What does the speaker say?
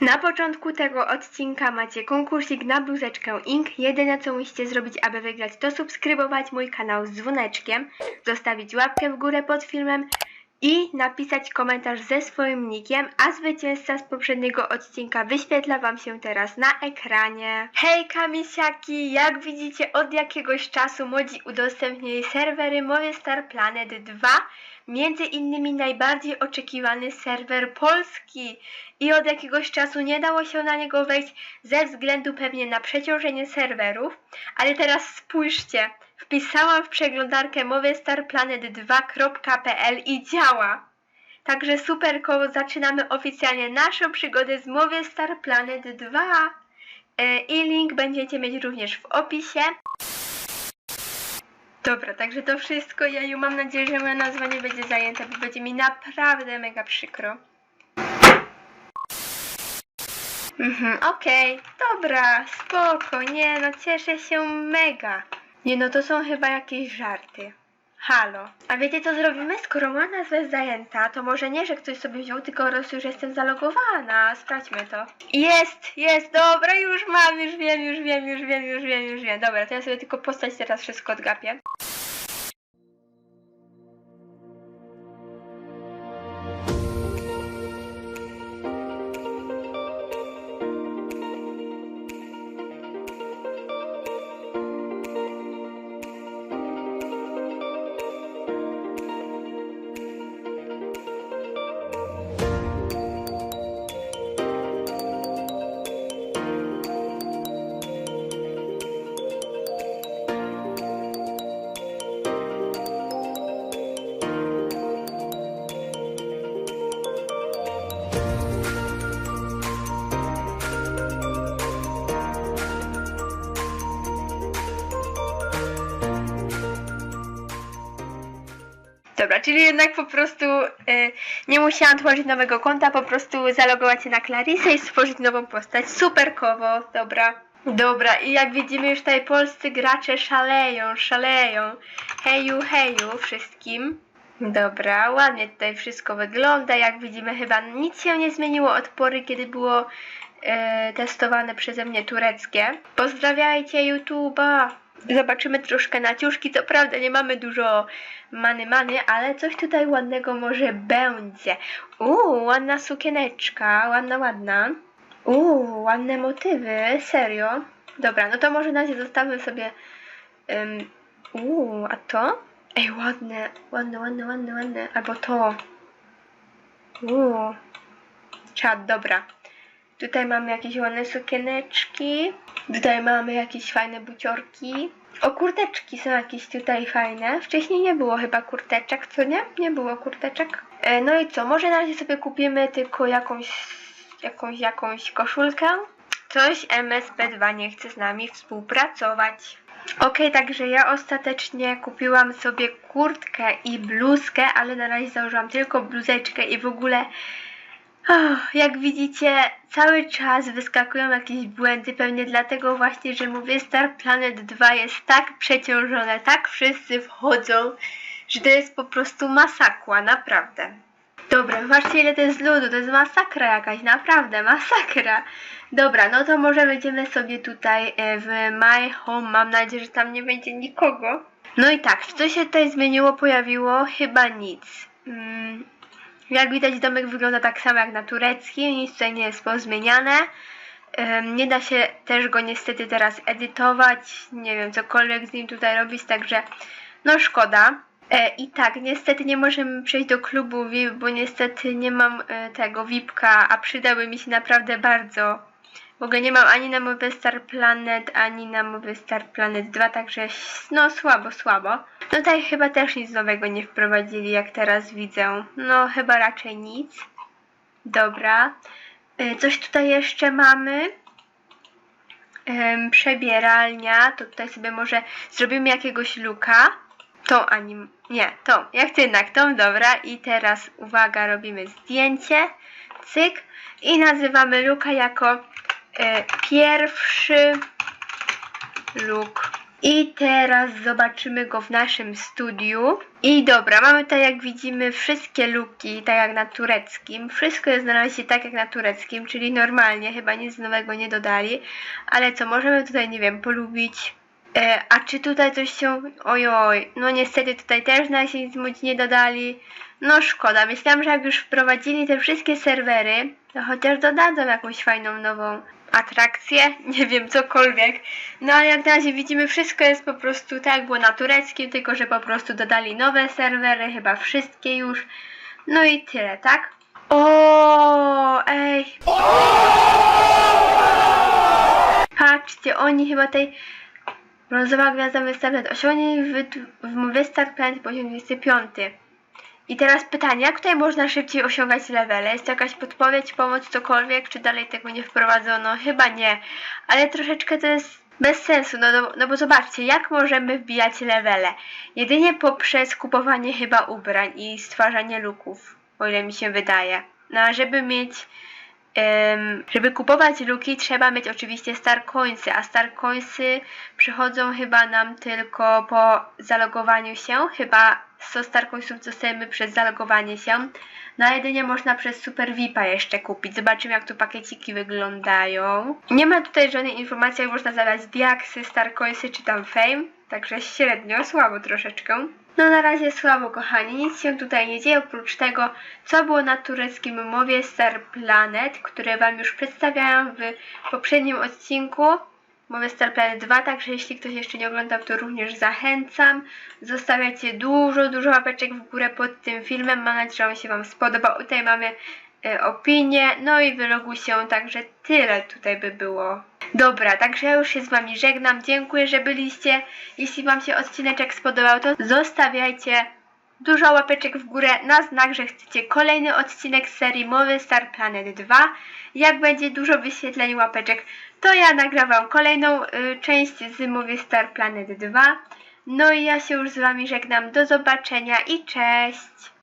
Na początku tego odcinka macie konkursik na bluzeczkę Ink. Jedyne co musicie zrobić, aby wygrać, to subskrybować mój kanał z dzwoneczkiem, zostawić łapkę w górę pod filmem i napisać komentarz ze swoim nickiem, a zwycięzca z poprzedniego odcinka wyświetla Wam się teraz na ekranie. Hej kamisiaki! Jak widzicie od jakiegoś czasu Modzi udostępnijej serwery Mowie Star Planet 2, między innymi najbardziej oczekiwany serwer polski i od jakiegoś czasu nie dało się na niego wejść ze względu pewnie na przeciążenie serwerów, ale teraz spójrzcie, wpisałam w przeglądarkę moviestarplanet2.pl i działa. Także super koło zaczynamy oficjalnie naszą przygodę z Mowie Star Planet 2 E, i link będziecie mieć również w opisie. Dobra, także to wszystko. Ja już mam nadzieję, że moja nazwa nie będzie zajęta, bo będzie mi naprawdę mega przykro. Mhm, okej, dobra, spoko, nie no, cieszę się mega. Nie no, to są chyba jakieś żarty. Halo. A wiecie co zrobimy? Skoro moja nazwa jest zajęta, to może nie, że ktoś sobie wziął, tylko prostu już jestem zalogowana. Sprawdźmy to. Jest, jest, dobra, już mam, już wiem, już wiem, już wiem, już wiem, już wiem. Dobra, to ja sobie tylko postać teraz wszystko odgapię. Dobra, czyli jednak po prostu y, nie musiałam tworzyć nowego konta, po prostu zalogować się na Clarisę i stworzyć nową postać. Superkowo, dobra. Dobra, i jak widzimy już tutaj polscy gracze szaleją, szaleją. Heju, heju wszystkim. Dobra, ładnie tutaj wszystko wygląda. Jak widzimy chyba nic się nie zmieniło od pory, kiedy było e, testowane przeze mnie tureckie. Pozdrawiajcie YouTube'a! Zobaczymy troszkę naciuszki. Co prawda nie mamy dużo many many, ale coś tutaj ładnego może będzie. Uuu, ładna sukieneczka, ładna, ładna. Uuu, ładne motywy, serio. Dobra, no to może na razie zostawmy sobie. Um, uuu, a to? Ej, ładne, ładne, ładne, ładne, ładne. Albo to. Uuu. Czad, dobra. Tutaj mamy jakieś ładne sukieneczki. Tutaj mamy jakieś fajne buciorki. O, kurteczki są jakieś tutaj fajne. Wcześniej nie było chyba kurteczek, co nie? Nie było kurteczek. E, no i co? Może na razie sobie kupimy tylko jakąś, jakąś, jakąś koszulkę. Coś MSP2 nie chce z nami współpracować. Okej, także ja ostatecznie kupiłam sobie kurtkę i bluzkę, ale na razie założyłam tylko bluzeczkę i w ogóle Oh, jak widzicie, cały czas wyskakują jakieś błędy, pewnie dlatego właśnie, że mówię Star Planet 2 jest tak przeciążone, tak wszyscy wchodzą, że to jest po prostu masakła, naprawdę. Dobra, zobaczcie ile to jest ludu, to jest masakra jakaś, naprawdę, masakra. Dobra, no to może będziemy sobie tutaj e, w My Home, mam nadzieję, że tam nie będzie nikogo. No i tak, co się tutaj zmieniło, pojawiło? Chyba nic. Mm, jak widać domek wygląda tak samo jak na tureckim, nic tutaj nie jest pozmieniane. Nie da się też go niestety teraz edytować, nie wiem, cokolwiek z nim tutaj robić, także no szkoda. E, I tak, niestety nie możemy przejść do klubu VIP, bo niestety nie mam e, tego VIPka, a przydały mi się naprawdę bardzo. W ogóle nie mam ani na Mobile Star Planet, ani na Mobile Star Planet 2, także no słabo, słabo. No tutaj chyba też nic nowego nie wprowadzili, jak teraz widzę. No chyba raczej nic. Dobra. Y, Coś tutaj jeszcze mamy. Przebieralnia. To tutaj sobie może zrobimy jakiegoś luka. Tą anim... Nie, tą. Ja chcę jednak tą, dobra. I teraz, uwaga, robimy zdjęcie. Cyk. I nazywamy luka jako pierwszy look I teraz zobaczymy go w naszym studiu. I dobra, mamy tutaj jak widzimy wszystkie luki, tak jak na tureckim. Wszystko jest na razie tak jak na tureckim, czyli normalnie, chyba nic nowego nie dodali. Ale co, możemy tutaj, nie wiem, polubić. E, a czy tutaj coś się... Ojoj, no niestety tutaj też na się nic nie dodali. No szkoda, myślałam, że jak już wprowadzili te wszystkie serwery, to chociaż dodadzą jakąś fajną nową atrakcję, nie wiem, cokolwiek. No ale jak na razie widzimy, wszystko jest po prostu tak było na tureckim, tylko że po prostu dodali nowe serwery, chyba wszystkie już. No i tyle, tak? O, ej. Patrzcie, oni chyba tej brązowa gwiazda wystawia osiągnij w, w Wystart poziom 25. I teraz pytanie, jak tutaj można szybciej osiągać levele? Jest jakaś podpowiedź, pomoc, cokolwiek, czy dalej tego nie wprowadzono? Chyba nie, ale troszeczkę to jest bez sensu, no, no, no bo zobaczcie, jak możemy wbijać levele? Jedynie poprzez kupowanie chyba ubrań i stwarzanie luków, o ile mi się wydaje. No a żeby mieć żeby kupować luki trzeba mieć oczywiście star coinsy, a star coinsy przychodzą chyba nam tylko po zalogowaniu się, chyba 100 star coinsów dostajemy przez zalogowanie się. No a jedynie można przez Super VIPa jeszcze kupić. Zobaczymy jak tu pakieciki wyglądają. Nie ma tutaj żadnej informacji jak można zabrać diaksy, star coinsy czy tam fame, także średnio, słabo troszeczkę. No na razie słabo kochani, nic się tutaj nie dzieje oprócz tego, co było na tureckim mowie Star Planet, które Wam już przedstawiałam w poprzednim odcinku. Mowy Star Planet 2, także jeśli ktoś jeszcze nie oglądał, to również zachęcam. Zostawiajcie dużo, dużo łapeczek w górę pod tym filmem. Mam nadzieję, że on się Wam spodobał. Tutaj mamy e, opinię, no i wyloguj się, także tyle tutaj by było. Dobra, także ja już się z Wami żegnam. Dziękuję, że byliście. Jeśli Wam się odcineczek spodobał, to zostawiajcie dużo łapeczek w górę na znak, że chcecie kolejny odcinek serii Mowy Star Planet 2. Jak będzie dużo wyświetleń łapeczek, to ja nagrywam kolejną y, część z Mowy Star Planet 2. No i ja się już z Wami żegnam. Do zobaczenia i cześć!